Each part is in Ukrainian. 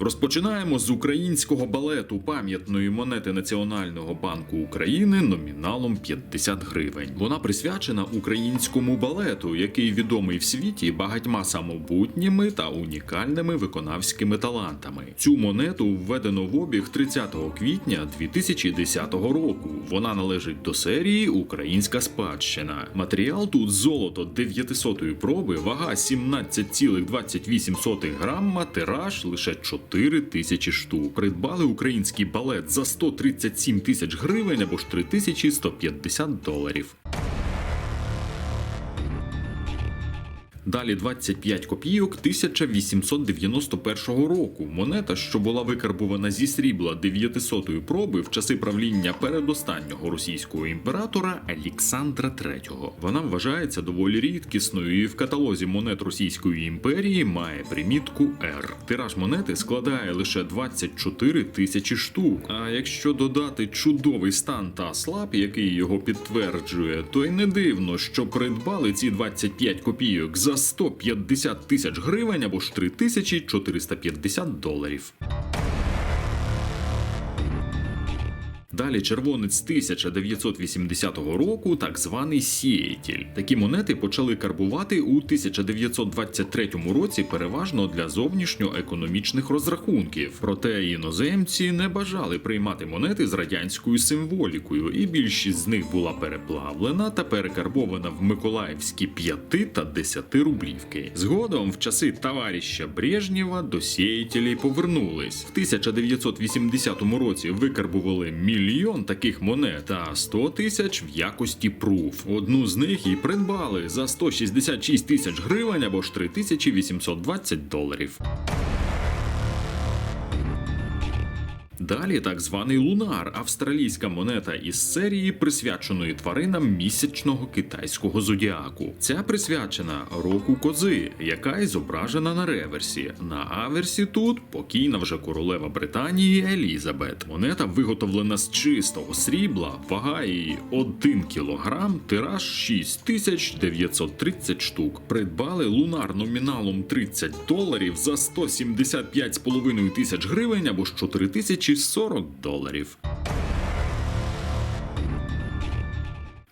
Розпочинаємо з українського балету пам'ятної монети Національного банку України номіналом 50 гривень. Вона присвячена українському балету, який відомий в світі багатьма самобутніми та унікальними виконавськими талантами. Цю монету введено в обіг 30 квітня 2010 року. Вона належить до серії Українська спадщина. Матеріал тут золото 900-ї проби, вага 17,28 грамма, тираж лише 4 тисячі штук. Придбали український балет за 137 тисяч гривень або ж 3150 доларів. Далі 25 копійок 1891 року. Монета, що була викарбувана зі срібла 900-ї проби в часи правління передостаннього російського імператора Олександра III. Вона вважається доволі рідкісною і в каталозі монет Російської імперії має примітку R. Тираж монети складає лише 24 тисячі штук. А якщо додати чудовий стан та слаб, який його підтверджує, то й не дивно, що придбали ці 25 копійок за 150 тисяч гривень або ж 3450 доларів. Далі червонець 1980 року, так званий сіятель. Такі монети почали карбувати у 1923 році переважно для зовнішньоекономічних розрахунків. Проте іноземці не бажали приймати монети з радянською символікою, і більшість з них була переплавлена та перекарбована в миколаївські 5 та 10 рублівки. Згодом, в часи товариша Брежнєва до сіятелей повернулись. В 1980 році викарбували мільйон таких монет, а 100 тисяч в якості пруф. Одну з них і придбали за 166 тисяч гривень або ж 3820 доларів. Далі так званий лунар, австралійська монета із серії, присвяченої тваринам місячного китайського зодіаку. Ця присвячена року кози, яка й зображена на реверсі. На аверсі тут покійна вже королева Британії Елізабет. Монета виготовлена з чистого срібла, вага її 1 кілограм, тираж 6930 штук. Придбали лунар номіналом 30 доларів за 175,5 тисяч гривень або ж 4040 доларів.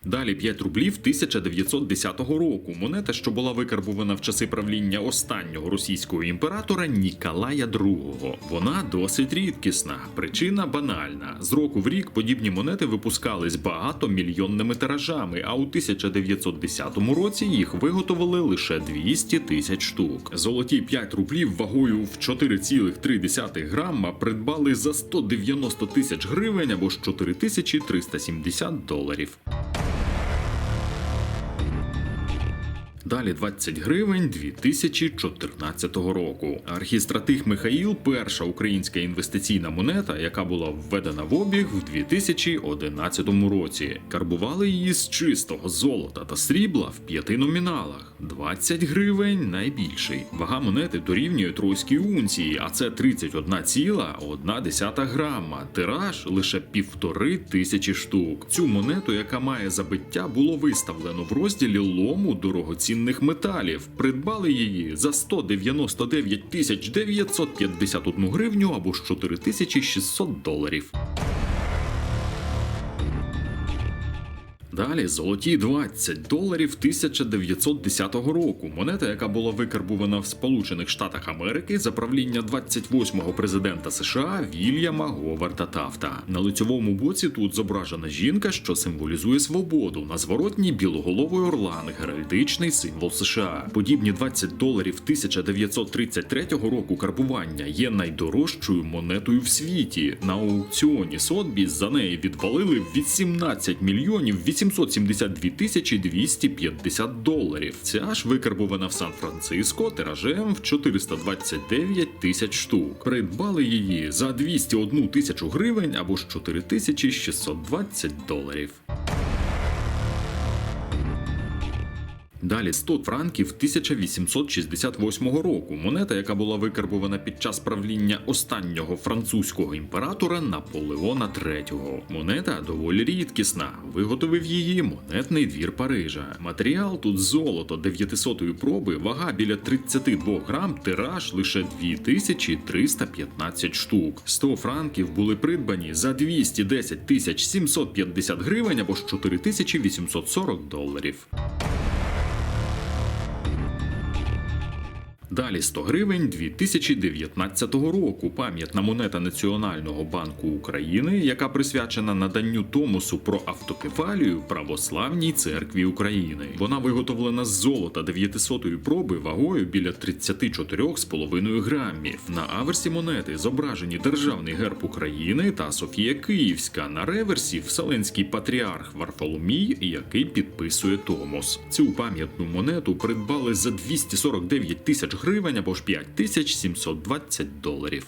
Далі 5 рублів 1910 року. Монета, що була викарбувана в часи правління останнього російського імператора Ніколая II. Вона досить рідкісна. Причина банальна. З року в рік подібні монети випускались багатомільйонними тиражами, а у 1910 році їх виготовили лише 200 тисяч штук. Золоті 5 рублів вагою в 4,3 грама придбали за 190 тисяч гривень або ж 4370 доларів. Далі 20 гривень 2014 року. Архістратих Михаїл перша українська інвестиційна монета, яка була введена в обіг в 2011 році. Карбували її з чистого золота та срібла в п'яти номіналах. 20 гривень найбільший. Вага монети дорівнює тройській унції, а це 31,1 грама. Тираж лише півтори тисячі штук. Цю монету, яка має забиття, було виставлено в розділі лому дорогоцінних металів. Придбали її за 199 тисяч 951 гривню або ж 4600 доларів. Далі золоті 20 доларів 1910 року. Монета, яка була викарбувана в Сполучених Штатах Америки за правління 28-го президента США Вільяма Говарда Тафта. На лицьовому боці тут зображена жінка, що символізує свободу. На зворотній білоголовий орлан, геральдичний символ США. Подібні 20 доларів 1933 року карбування є найдорожчою монетою в світі. На аукціоні Сотбіс за неї відвалили 18 мільйонів 872 тисячі 250 доларів. Ця ж викарбована в Сан-Франциско тиражем в 429 тисяч штук. Придбали її за 201 тисячу гривень або ж 4620 доларів. Далі 100 франків 1868 року. Монета, яка була викарбувана під час правління останнього французького імператора Наполеона III. Монета доволі рідкісна. Виготовив її монетний двір Парижа. Матеріал тут золото 900-ї проби, вага біля 32 грам, тираж лише 2315 штук. 100 франків були придбані за 210 тисяч 750 гривень або ж 4840 доларів. Далі 100 гривень 2019 року. Пам'ятна монета Національного банку України, яка присвячена наданню Томосу про автокефалію Православній церкві України. Вона виготовлена з золота 900-ї проби вагою біля 34,5 грамів. На аверсі монети зображені державний герб України та Софія Київська. На реверсі Вселенський патріарх Варфоломій, який підписує Томос. Цю пам'ятну монету придбали за 249 тисяч гривень або ж 5720 доларів.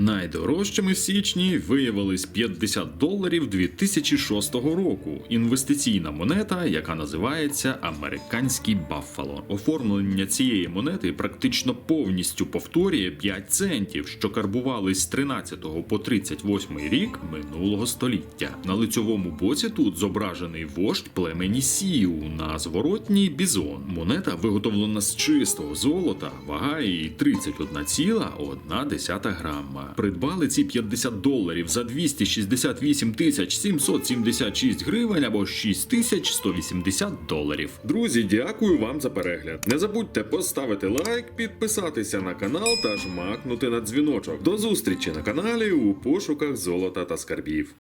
Найдорожчими в січні виявились 50 доларів 2006 року. Інвестиційна монета, яка називається Американський Баффало. Оформлення цієї монети практично повністю повторює 5 центів, що карбувались з 13 по 38 рік минулого століття. На лицьовому боці тут зображений вождь племені Сіу, на зворотній бізон. Монета виготовлена з чистого золота, вага її 31,1 грама. Придбали ці 50 доларів за 268 тисяч 776 гривень або 6180 доларів. Друзі, дякую вам за перегляд. Не забудьте поставити лайк, підписатися на канал та жмакнути на дзвіночок. До зустрічі на каналі у пошуках золота та скарбів.